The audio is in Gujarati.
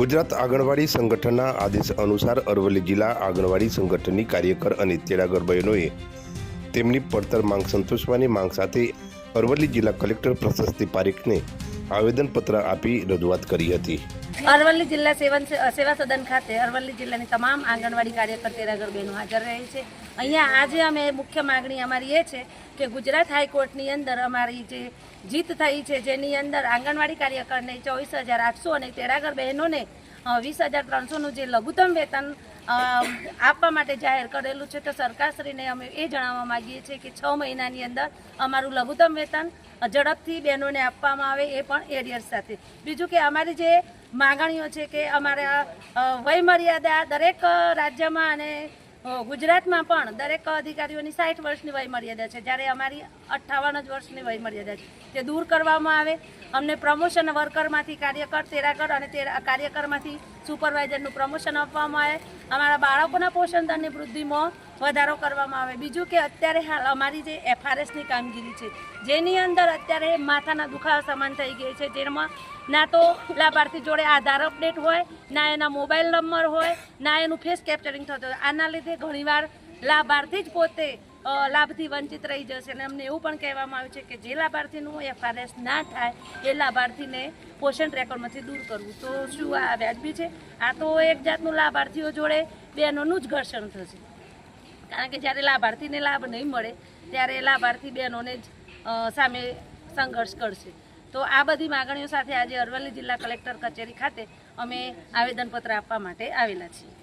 ગુજરાત આંગણવાડી સંગઠનના આદેશ અનુસાર અરવલ્લી જિલ્લા આંગણવાડી સંગઠનની કાર્યકર અને તેડાગર બહેનોએ તેમની પડતર માંગ સંતોષવાની માંગ સાથે અરવલ્લી જિલ્લા કલેક્ટર પ્રશસ્તિ પારીખને આવેદનપત્ર આપી રજૂઆત કરી હતી. અરવલ્લી જિલ્લા સેવન સેવા સદન ખાતે અરવલ્લી જિલ્લાની તમામ આંગણવાડી કાર્યકર તેરાગર બહેનો હાજર રહે છે. અહીંયા આજે અમે મુખ્ય માગણી અમારી એ છે કે ગુજરાત હાઈકોર્ટની અંદર અમારી જે જીત થઈ છે, જેની અંદર આંગણવાડી કાર્યકરને ચોવીસ હજાર આઠસો અને તેરાગર બહેનોને વીસ હજાર ત્રણસોનું જે લઘુત્તમ વેતન આપવા માટે જાહેર કરેલું છે, તો સરકારશ્રીને અમે એ જણાવવા માગીએ છીએ કે છ મહિનાની અંદર અમારું લઘુત્તમ વેતન ઝડપથી બહેનોને આપવામાં આવે એ પણ એરિયર્સ સાથે. બીજું કે અમારી જે માગણીઓ છે કે અમારા વયમર્યાદા દરેક રાજ્યમાં અને ગુજરાતમાં પણ દરેક અધિકારીઓની સાઠ વર્ષની વય મર્યાદા છે. જ્યારે અમારી અઠ્ઠાવન જ વર્ષની વય મર્યાદા છે. તે દૂર કરવામાં આવે, અમને પ્રમોશન વર્કરમાંથી કાર્યકર તેરાકર અને તેરા, કાર્યકરમાંથી સુપરવાઇઝરનું પ્રમોશન આપવામાં આવે. અમારા બાળકોના પોષણ દરની વૃદ્ધિમાં વધારો કરવામાં આવે. બીજું કે અત્યારે હાલ અમારી જે એફઆરએસની કામગીરી છે, જેની અંદર અત્યારે માથાના દુખાવા સમાન થઈ ગઈ છે. જેમાં ના તો લાભાર્થી જોડે આધાર અપડેટ હોય, ના એના મોબાઈલ નંબર હોય, ના એનું ફેસ કેપ્ચરિંગ થતું હોય. આના લીધે ઘણીવાર લાભાર્થી જ પોતે લાભથી વંચિત રહી જશે. અને અમને એવું પણ કહેવામાં આવ્યું છે કે જે લાભાર્થીનું એફઆરએસ ના થાય, એ લાભાર્થીને પોષણ રેકોર્ડમાંથી દૂર કરવું. તો શું આ વ્યાજબી છે? આ તો એક જાતનું લાભાર્થીઓ જોડે બહેનોનું જ ઘર્ષણ થશે. કારણ કે જ્યારે લાભાર્થીને લાભ નહીં મળે, ત્યારે લાભાર્થી બહેનોને જ સામે સંઘર્ષ કરશે. તો આ બધી માગણીઓ સાથે આજે અરવલ્લી જિલ્લા કલેક્ટર કચેરી ખાતે અમે આવેદનપત્ર આપવા માટે આવેલા છીએ.